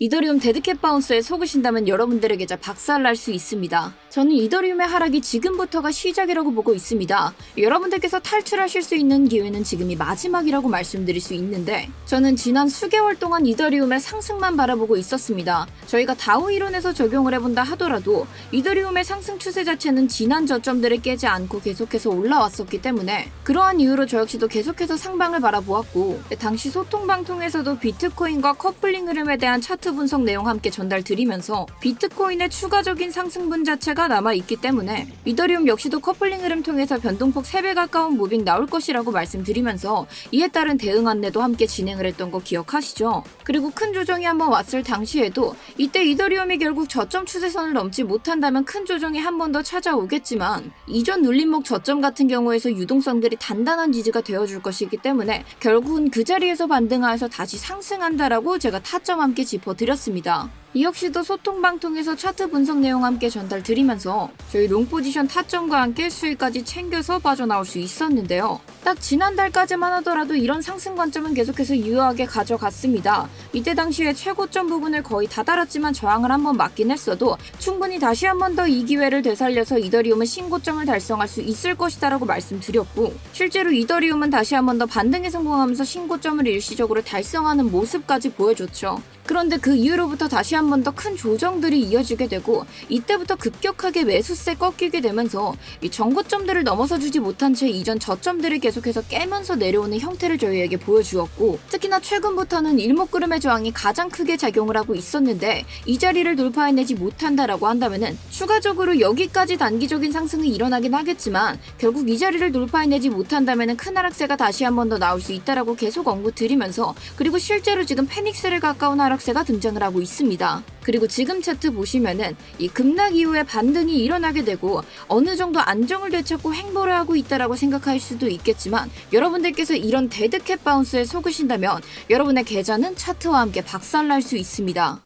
이더리움 데드캣 바운스에 속으신다면 여러분들의 계좌 박살날 수 있습니다. 저는 이더리움의 하락이 지금부터가 시작이라고 보고 있습니다. 여러분들께서 탈출하실 수 있는 기회는 지금이 마지막이라고 말씀드릴 수 있는데 저는 지난 수개월 동안 이더리움의 상승만 바라보고 있었습니다. 저희가 다우 이론에서 적용을 해본다 하더라도 이더리움의 상승 추세 자체는 지난 저점들을 깨지 않고 계속해서 올라왔었기 때문에 그러한 이유로 저 역시도 계속해서 상방을 바라보았고 당시 소통방 통해서도 비트코인과 커플링 흐름에 대한 차트 분석 내용 함께 전달드리면서 비트코인의 추가적인 상승분 자체가 남아있기 때문에 이더리움 역시도 커플링 흐름 통해서 변동폭 3배 가까운 무빙 나올 것이라고 말씀드리면서 이에 따른 대응 안내도 함께 진행을 했던 거 기억하시죠? 그리고 큰 조정이 한번 왔을 당시에도 이때 이더리움이 결국 저점 추세선을 넘지 못한다면 큰 조정이 한 번 더 찾아오겠지만 이전 눌림목 저점 같은 경우에서 유동성들이 단단한 지지가 되어줄 것이기 때문에 결국은 그 자리에서 반등하여서 다시 상승한다라고 제가 타점 함께 짚어 드렸습니다. 이 역시도 소통방 통해서 차트 분석 내용 함께 전달 드리면서 저희 롱 포지션 타점과 함께 수익까지 챙겨서 빠져나올 수 있었는데요. 딱 지난달까지만 하더라도 이런 상승 관점은 계속해서 유효하게 가져갔습니다. 이때 당시에 최고점 부분을 거의 다다랐지만 저항을 한번 맞긴 했어도 충분히 다시 한번 더 이 기회를 되살려서 이더리움은 신고점을 달성할 수 있을 것이다라고 말씀드렸고 실제로 이더리움은 다시 한번 더 반등에 성공하면서 신고점을 일시적으로 달성하는 모습까지 보여줬죠. 그런데 그 이후로부터 다시 한번 더 큰 조정들이 이어지게 되고 이때부터 급격하게 매수세 꺾이게 되면서 이 정고점들을 넘어서 주지 못한 채 이전 저점들을 계속해서 깨면서 내려오는 형태를 저희에게 보여주었고 특히나 최근부터는 일목구름의 저항이 가장 크게 작용을 하고 있었는데 이 자리를 돌파해내지 못한다라고 한다면은 추가적으로 여기까지 단기적인 상승이 일어나긴 하겠지만 결국 이 자리를 돌파해내지 못한다면은 큰 하락세가 다시 한 번 더 나올 수 있다라고 계속 언급 드리면서 그리고 실제로 지금 페닉스를 가까운 하락세가 등장을 하고 있습니다. 그리고 지금 차트 보시면은 이 급락 이후에 반등이 일어나게 되고 어느 정도 안정을 되찾고 행보를 하고 있다라고 생각할 수도 있겠지만 여러분들께서 이런 데드캣 바운스에 속으신다면 여러분의 계좌는 차트와 함께 박살날 수 있습니다.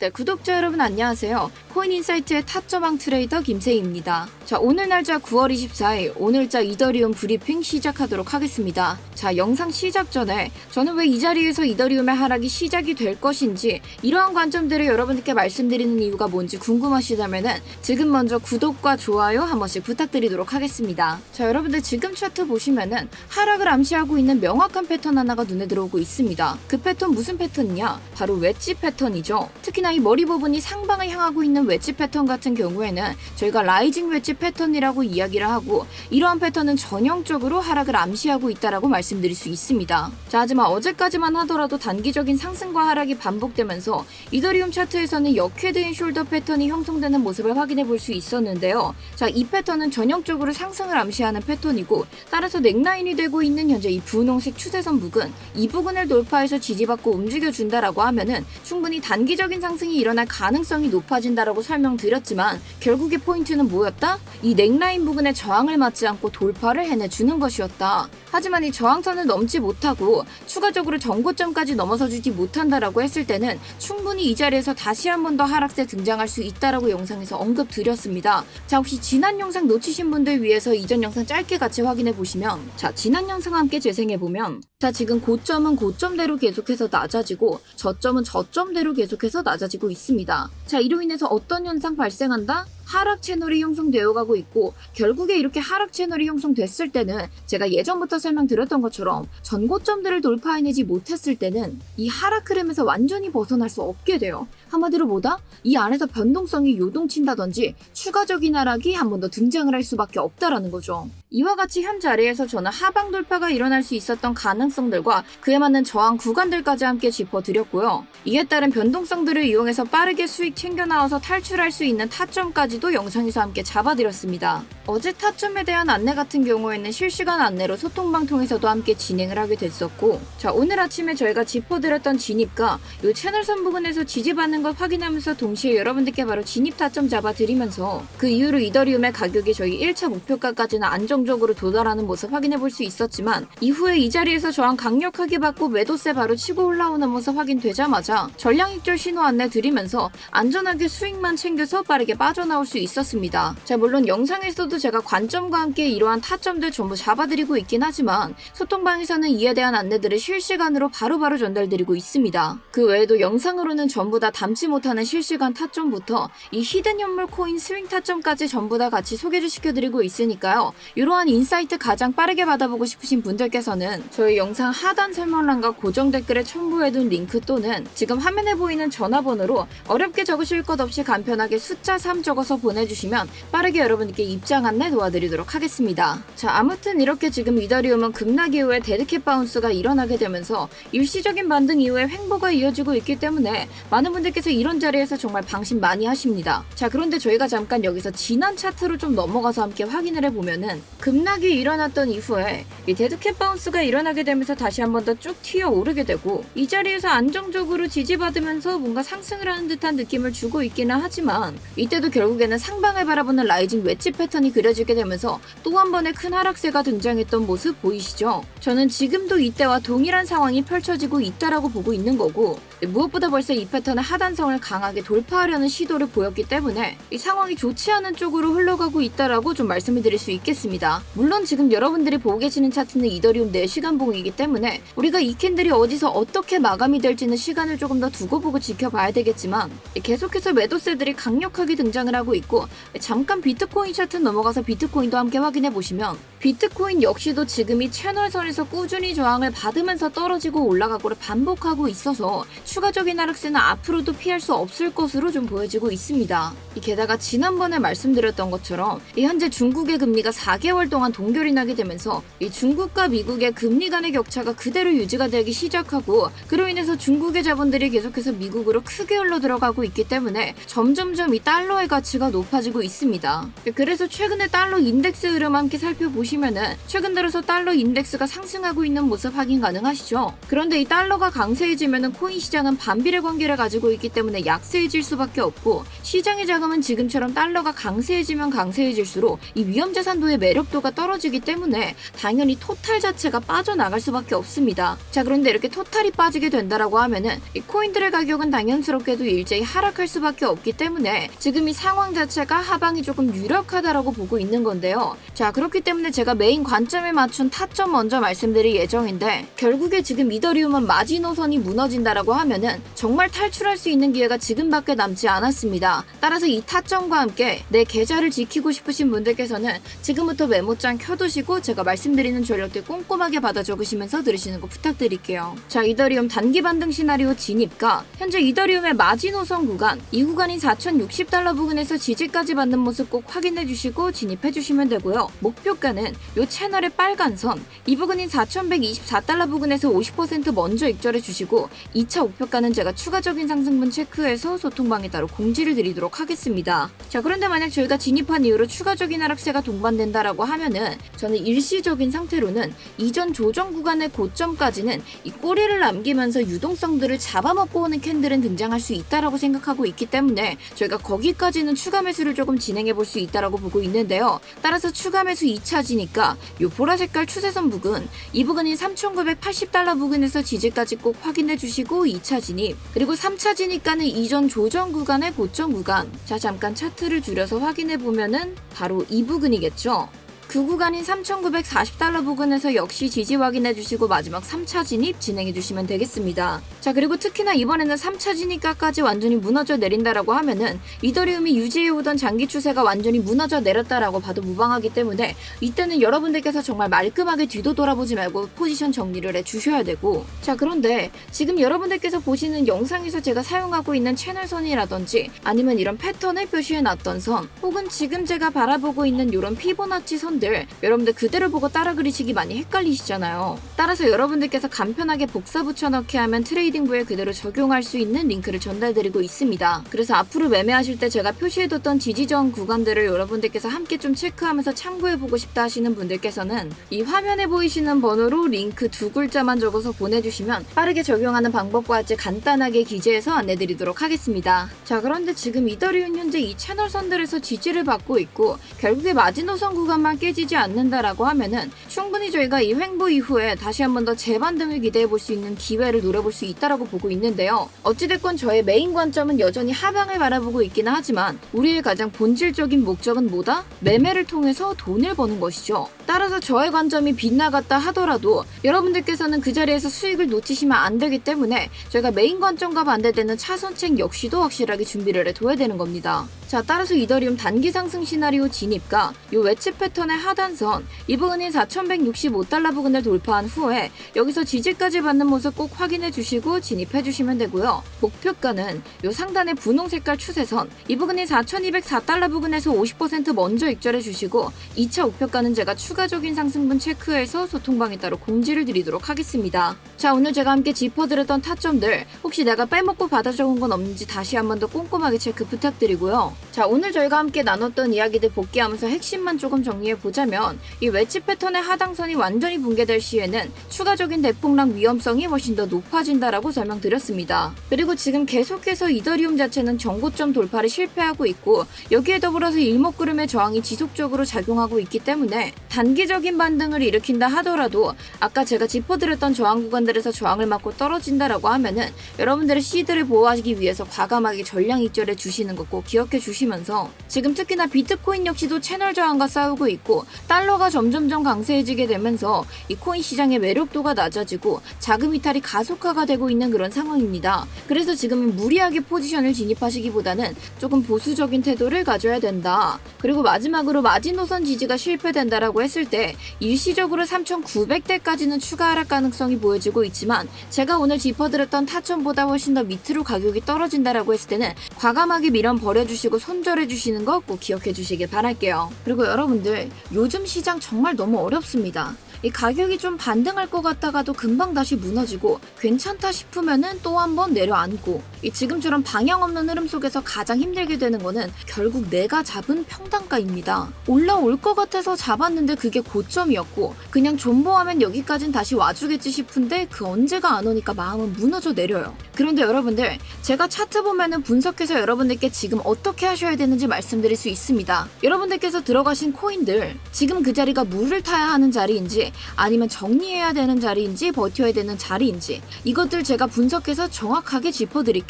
네, 구독자 여러분 안녕하세요. 코인인사이트의 타점왕 트레이더 김세희입니다. 자, 오늘 날짜 9월 24일 오늘자 이더리움 브리핑 시작하도록 하겠습니다. 자, 영상 시작 전에 저는 왜 이 자리에서 이더리움의 하락이 시작이 될 것인지 이러한 관점들을 여러분들께 말씀드리는 이유가 뭔지 궁금하시다면은 지금 먼저 구독과 좋아요 한 번씩 부탁드리도록 하겠습니다. 자, 여러분들 지금 차트 보시면은 하락을 암시하고 있는 명확한 패턴 하나가 눈에 들어오고 있습니다. 그 패턴 무슨 패턴이냐? 바로 웨지 패턴이죠. 특히나 이 머리 부분이 상방을 향하고 있는 웨지 패턴 같은 경우에는 저희가 라이징 웨지 패턴이라고 이야기를 하고 이러한 패턴은 전형적으로 하락을 암시하고 있다라고 말씀드릴 수 있습니다. 자, 하지만 어제까지만 하더라도 단기적인 상승과 하락이 반복되면서 이더리움 차트에서는 역헤드인 숄더 패턴이 형성되는 모습을 확인해 볼 수 있었는데요. 자, 이 패턴은 전형적으로 상승을 암시하는 패턴이고 따라서 넥라인이 되고 있는 현재 이 분홍색 추세선 부근 이 부근을 돌파해서 지지받고 움직여 준다라고 하면은 충분히 단기적인 상승 이 일어날 가능성이 높아진다라고 설명드렸지만 결국의 포인트는 뭐였다? 이 넥라인 부근의 저항을 맞지 않고 돌파를 해내주는 것이었다. 하지만 이 저항선을 넘지 못하고 추가적으로 정고점까지 넘어서 주지 못한다라고 했을 때는 충분히 이 자리에서 다시 한 번 더 하락세 등장할 수 있다라고 영상에서 언급 드렸습니다. 자 혹시 지난 영상 놓치신 분들 위해서 이전 영상 짧게 같이 확인해 보시면 자 지난 영상 함께 재생해 보면 자 지금 고점은 고점대로 계속해서 낮아지고 저점은 저점대로 계속해서 낮아지고 있습니다. 자 이로 인해서 어떤 현상 발생한다? 하락 채널이 형성되어 가고 있고 결국에 이렇게 하락 채널이 형성됐을 때는 제가 예전부터 설명드렸던 것처럼 전고점들을 돌파해내지 못했을 때는 이 하락 흐름에서 완전히 벗어날 수 없게 돼요. 한마디로 뭐다? 이 안에서 변동성이 요동친다든지 추가적인 하락이 한 번 더 등장을 할 수밖에 없다라는 거죠. 이와 같이 현 자리에서 저는 하방 돌파가 일어날 수 있었던 가능성들과 그에 맞는 저항 구간들까지 함께 짚어드렸고요. 이에 따른 변동성들을 이용해서 빠르게 수익 챙겨 나와서 탈출할 수 있는 타점까지 도 영상에서 함께 잡아드렸습니다. 어제 타점에 대한 안내 같은 경우에는 실시간 안내로 소통방 통해서도 함께 진행을 하게 됐었고 자 오늘 아침에 저희가 짚어드렸던 진입과 이 채널선 부분에서 지지받는 걸 확인하면서 동시에 여러분들께 바로 진입 타점 잡아드리면서 그 이후로 이더리움의 가격이 저희 1차 목표가까지는 안정적으로 도달하는 모습 확인해 볼 수 있었지만 이후에 이 자리에서 저항 강력하게 받고 매도세 바로 치고 올라오는 모습 확인되자마자 전량 익절 신호 안내 드리면서 안전하게 수익만 챙겨서 빠르게 빠져나올 수수 있었습니다. 자, 물론 영상에서도 제가 관점과 함께 이러한 타점들 전부 잡아드리고 있긴 하지만 소통방에서는 이에 대한 안내들을 실시간으로 바로바로 전달드리고 있습니다. 그 외에도 영상으로는 전부 다 담지 못하는 실시간 타점부터 이 히든 현물 코인 스윙 타점까지 전부 다 같이 소개를 시켜드리고 있으니까요. 이러한 인사이트 가장 빠르게 받아보고 싶으신 분들께서는 저희 영상 하단 설명란과 고정 댓글에 첨부해둔 링크 또는 지금 화면에 보이는 전화번호로 어렵게 적으실 것 없이 간편하게 숫자 3 적어서 보내주시면 빠르게 여러분께 입장 안내 도와드리도록 하겠습니다. 자, 아무튼 이렇게 지금 이더리움은 급락 이후에 데드캣 바운스가 일어나게 되면서 일시적인 반등 이후에 횡보가 이어지고 있기 때문에 많은 분들께서 이런 자리에서 정말 방심 많이 하십니다. 자, 그런데 저희가 잠깐 여기서 지난 차트로 좀 넘어가서 함께 확인을 해보면은 급락이 일어났던 이후에 이 데드캣 바운스가 일어나게 되면서 다시 한 번 더 쭉 튀어 오르게 되고 이 자리에서 안정적으로 지지받으면서 뭔가 상승을 하는 듯한 느낌을 주고 있기는 하지만 이때도 결국에는 상방을 바라보는 라이징 웨지 패턴이 그려지게 되면서 또 한 번의 큰 하락세가 등장했던 모습 보이시죠? 저는 지금도 이때와 동일한 상황이 펼쳐지고 있다라고 보고 있는 거고 무엇보다 벌써 이 패턴의 하단성을 강하게 돌파하려는 시도를 보였기 때문에 이 상황이 좋지 않은 쪽으로 흘러가고 있다라고 좀 말씀을 드릴 수 있겠습니다. 물론 지금 여러분들이 보고 계시는 차트는 이더리움 4시간 봉이기 때문에 우리가 이 캔들이 어디서 어떻게 마감이 될지는 시간을 조금 더 두고 보고 지켜봐야 되겠지만 계속해서 매도세들이 강력하게 등장을 하고 있고 잠깐 비트코인 차트 넘어가서 비트코인도 함께 확인해 보시면 비트코인 역시도 지금 이 채널선에서 꾸준히 저항을 받으면서 떨어지고 올라가고를 반복하고 있어서 추가적인 하락세는 앞으로도 피할 수 없을 것으로 좀 보여지고 있습니다. 이 게다가 지난번에 말씀드렸던 것처럼 이 현재 중국의 금리가 4개월 동안 동결이 나게 되면서 이 중국과 미국의 금리 간의 격차가 그대로 유지가 되기 시작하고 그로 인해서 중국의 자본들이 계속해서 미국으로 크게 흘러 들어가고 있기 때문에 점점점 이 달러의 가치가 높아지고 있습니다. 그래서 최근에 달러 인덱스 흐름 함께 살펴보시면은 최근 들어서 달러 인덱스가 상승하고 있는 모습 확인 가능하시죠? 그런데 이 달러가 강세해지면은 코인 시장은 반비례 관계를 가지고 있기 때문에 약세해질 수밖에 없고 시장의 자금은 지금처럼 달러가 강세해지면 강세해질수록 이 위험 자산도의 매력도가 떨어지기 때문에 당연히 토탈 자체가 빠져나갈 수밖에 없습니다. 자 그런데 이렇게 토탈이 빠지게 된다라고 하면은 이 코인들의 가격은 당연스럽게도 일제히 하락할 수밖에 없기 때문에 지금 이 상황 자체가 하방이 조금 유력하다라고 보고 있는 건데요. 자 그렇기 때문에 제가 메인 관점에 맞춘 타점 먼저 말씀드릴 예정인데 결국에 지금 이더리움은 마지노선이 무너진다라고 하면은 정말 탈출할 수 있는 기회가 지금밖에 남지 않았습니다. 따라서 이 타점과 함께 내 계좌를 지키고 싶으신 분들께서는 지금부터 메모장 켜두시고 제가 말씀드리는 전략들 꼼꼼하게 받아 적으시면서 들으시는 거 부탁드릴게요. 자, 이더리움 단기 반등 시나리오 진입가 현재 이더리움의 마지노선 구간 이 구간인 4,060달러 부근에서 지지까지 받는 모습 꼭 확인해 주시고 진입해 주시면 되고요. 목표가는 이 채널의 빨간 선 이 부근인 4,124달러 부근에서 50% 먼저 익절해 주시고 2차 목표가는 제가 추가적인 상승분 체크해서 소통방에 따로 공지를 드리도록 하겠습니다. 자, 그런데 만약 저희가 진입한 이후로 추가적인 하락세가 동반된다라고 하면은 저는 일시적인 상태로는 이전 조정 구간의 고점까지는 이 꼬리를 남기면서 유동성들을 잡아먹고 오는 캔들은 등장할 수 있다라고 생각하고 있기 때문에 저희가 거기까지는 추가 매수를 조금 진행해 볼 수 있다라고 보고 있는데요. 따라서 추가 매수 2차지니까 이 보라 색깔 추세선 부근 이 부근인 3,980달러 부근에서 지지까지 꼭 확인해 주시고 2차 진입 그리고 3차 진입가는 이전 조정 구간의 고점 구간 자 잠깐 차트를 줄여서 확인해 보면은 바로 이 부근이겠죠. 그 구간인 3,940달러 부근에서 역시 지지 확인해 주시고 마지막 3차 진입 진행해 주시면 되겠습니다. 자 그리고 특히나 이번에는 3차 진입가까지 완전히 무너져 내린다라고 하면은 이더리움이 유지해오던 장기 추세가 완전히 무너져 내렸다라고 봐도 무방하기 때문에 이때는 여러분들께서 정말 말끔하게 뒤도 돌아보지 말고 포지션 정리를 해 주셔야 되고 자 그런데 지금 여러분들께서 보시는 영상에서 제가 사용하고 있는 채널선이라든지 아니면 이런 패턴을 표시해 놨던 선 혹은 지금 제가 바라보고 있는 이런 피보나치 선들 여러분들 그대로 보고 따라 그리시기 많이 헷갈리시잖아요. 따라서 여러분들께서 간편하게 복사 붙여넣기 하면 트레이딩부에 그대로 적용할 수 있는 링크를 전달드리고 있습니다. 그래서 앞으로 매매하실 때 제가 표시해뒀던 지지저항 구간들을 여러분들께서 함께 좀 체크하면서 참고해보고 싶다 하시는 분들께서는 이 화면에 보이시는 번호로 링크 두 글자만 적어서 보내주시면 빠르게 적용하는 방법과 같이 간단하게 기재해서 안내드리도록 하겠습니다. 자 그런데 지금 이더리움 현재 이 채널 선들에서 지지를 받고 있고 결국에 마지노선 구간만 깨 깨지지 않는다라고 하면은 충분히 저희가 이 횡보 이후에 다시 한번 더 재반등을 기대해 볼 수 있는 기회를 노려볼 수 있다라고 보고 있는데요. 어찌됐건 저의 메인 관점은 여전히 하방을 바라보고 있기는 하지만 우리의 가장 본질적인 목적은 뭐다? 매매를 통해서 돈을 버는 것이죠. 따라서 저의 관점이 빗나갔다 하더라도 여러분들께서는 그 자리에서 수익을 놓치시면 안 되기 때문에 저희가 메인 관점과 반대되는 차선책 역시도 확실하게 준비를 해둬야 되는 겁니다. 자, 따라서 이더리움 단기 상승 시나리오 진입과 이 외치 패턴 의 하단선 이 부분이 4,165달러 부근을 돌파한 후에 여기서 지지까지 받는 모습 꼭 확인해 주시고 진입해 주시면 되고요. 목표가는 이 상단의 분홍 색깔 추세선 이 부분이 4,204달러 부근에서 50% 먼저 익절해 주시고 2차 목표가는 제가 추가적인 상승분 체크해서 소통방에 따로 공지를 드리도록 하겠습니다. 자, 오늘 제가 함께 짚어드렸던 타점들 혹시 내가 빼먹고 받아 적은 건 없는지 다시 한 번 더 꼼꼼하게 체크 부탁드리고요. 자, 오늘 저희가 함께 나눴던 이야기들 복귀하면서 핵심만 조금 정리해 보자면 이 웨지 패턴의 하단선이 완전히 붕괴될 시에는 추가적인 대폭락 위험성이 훨씬 더 높아진다라고 설명드렸습니다. 그리고 지금 계속해서 이더리움 자체는 정고점 돌파를 실패하고 있고 여기에 더불어서 일목구름의 저항이 지속적으로 작용하고 있기 때문에 단기적인 반등을 일으킨다 하더라도 아까 제가 짚어드렸던 저항 구간들에서 저항을 맞고 떨어진다라고 하면은 여러분들의 시드를 보호하기 위해서 과감하게 전량 입절해 주시는 것 꼭 기억해 주시면서 지금 특히나 비트코인 역시도 채널 저항과 싸우고 있고 달러가 점점점 강세해지게 되면서 이 코인 시장의 매력도가 낮아지고 자금 이탈이 가속화가 되고 있는 그런 상황입니다. 그래서 지금은 무리하게 포지션을 진입하시기보다는 조금 보수적인 태도를 가져야 된다. 그리고 마지막으로 마지노선 지지가 실패된다라고 했을 때 일시적으로 3,900대까지는 추가 하락 가능성이 보여지고 있지만 제가 오늘 짚어드렸던 타점보다 훨씬 더 밑으로 가격이 떨어진다라고 했을 때는 과감하게 밀어 버려주시고 손절해주시는 거 꼭 기억해 주시길 바랄게요. 그리고 여러분들 요즘 시장 정말 너무 어렵습니다. 이 가격이 좀 반등할 것 같다가도 금방 다시 무너지고 괜찮다 싶으면은 또 한번 내려앉고 이 지금처럼 방향 없는 흐름 속에서 가장 힘들게 되는 거는 결국 내가 잡은 평단가입니다. 올라올 것 같아서 잡았는데 그게 고점이었고 그냥 존버하면 여기까진 다시 와주겠지 싶은데 그 언제가 안 오니까 마음은 무너져 내려요. 그런데 여러분들 제가 차트 보면은 분석해서 여러분들께 지금 어떻게 하셔야 되는지 말씀드릴 수 있습니다. 여러분들께서 들어가신 코인들 지금 그 자리가 물을 타야 하는 자리인지 아니면 정리해야 되는 자리인지 버텨야 되는 자리인지 이것들 제가 분석해서 정확하게 짚어드릴게요.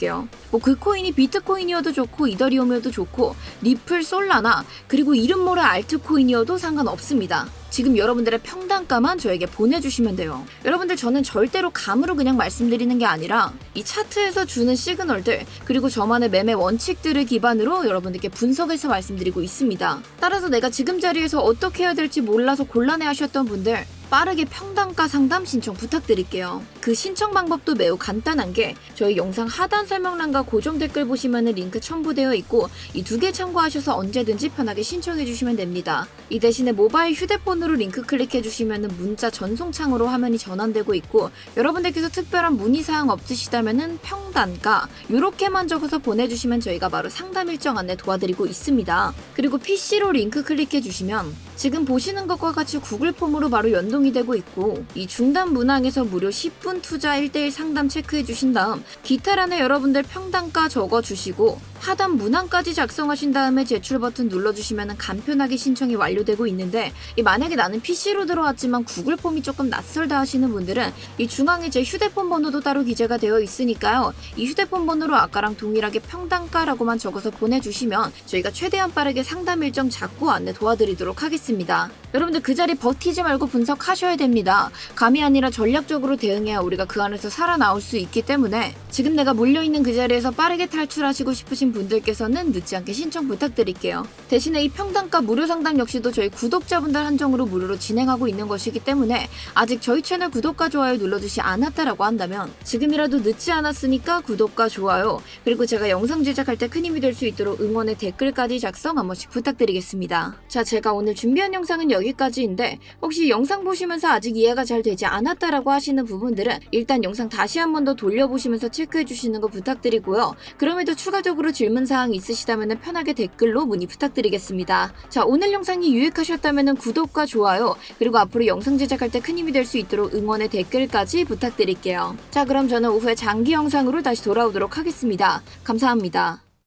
뭐 그 코인이 비트코인이어도 좋고 이더리움이어도 좋고 리플, 솔라나 그리고 이름 모를 알트코인이어도 상관없습니다. 지금 여러분들의 평단가만 저에게 보내주시면 돼요. 여러분들 저는 절대로 감으로 그냥 말씀드리는 게 아니라 이 차트에서 주는 시그널들 그리고 저만의 매매 원칙들을 기반으로 여러분들께 분석해서 말씀드리고 있습니다. 따라서 내가 지금 자리에서 어떻게 해야 될지 몰라서 곤란해 하셨던 분들 빠르게 평단가 상담 신청 부탁드릴게요. 그 신청 방법도 매우 간단한 게 저희 영상 하단 설명란과 고정 댓글 보시면 링크 첨부되어 있고 이 두 개 참고하셔서 언제든지 편하게 신청해 주시면 됩니다. 이 대신에 모바일 휴대폰으로 링크 클릭해 주시면 문자 전송창으로 화면이 전환되고 있고 여러분들께서 특별한 문의사항 없으시다면 평단가 이렇게만 적어서 보내주시면 저희가 바로 상담 일정 안내 도와드리고 있습니다. 그리고 PC로 링크 클릭해 주시면 지금 보시는 것과 같이 구글 폼으로 바로 연동 이 되고 있고 이 중단 문항에서 무료 10분 투자 1대1 상담 체크해 주신 다음 기타란에 여러분들 평단가 적어 주시고 하단 문항까지 작성하신 다음에 제출 버튼 눌러주시면 간편하게 신청이 완료되고 있는데 이 만약에 나는 PC로 들어왔지만 구글 폼이 조금 낯설다 하시는 분들은 이 중앙에 제 휴대폰 번호도 따로 기재가 되어 있으니까요. 이 휴대폰 번호로 아까랑 동일하게 평단가라고만 적어서 보내주시면 저희가 최대한 빠르게 상담 일정 잡고 안내 도와드리도록 하겠습니다. 여러분들 그 자리 버티지 말고 분석하셔야 됩니다. 감이 아니라 전략적으로 대응해야 우리가 그 안에서 살아나올 수 있기 때문에 지금 내가 몰려있는 그 자리에서 빠르게 탈출하시고 싶으신 분들께서는 늦지 않게 신청 부탁드릴게요. 대신에 이 평단가 무료 상담 역시도 저희 구독자분들 한정으로 무료로 진행하고 있는 것이기 때문에 아직 저희 채널 구독과 좋아요 눌러주시 않았다라고 한다면 지금이라도 늦지 않았으니까 구독과 좋아요 그리고 제가 영상 제작할 때 큰 힘이 될 수 있도록 응원의 댓글까지 작성 한 번씩 부탁드리겠습니다. 자 제가 오늘 준비한 영상은 여기까지인데 혹시 영상 보시면서 아직 이해가 잘 되지 않았다라고 하시는 부분들은 일단 영상 다시 한 번 더 돌려보시면서 체크해 주시는 거 부탁드리고요. 그럼에도 추가적으로 질문 사항 있으시다면 편하게 댓글로 문의 부탁드리겠습니다. 자 오늘 영상이 유익하셨다면 구독과 좋아요 그리고 앞으로 영상 제작할 때 큰 힘이 될 수 있도록 응원의 댓글까지 부탁드릴게요. 자 그럼 저는 오후에 장기 영상으로 다시 돌아오도록 하겠습니다. 감사합니다.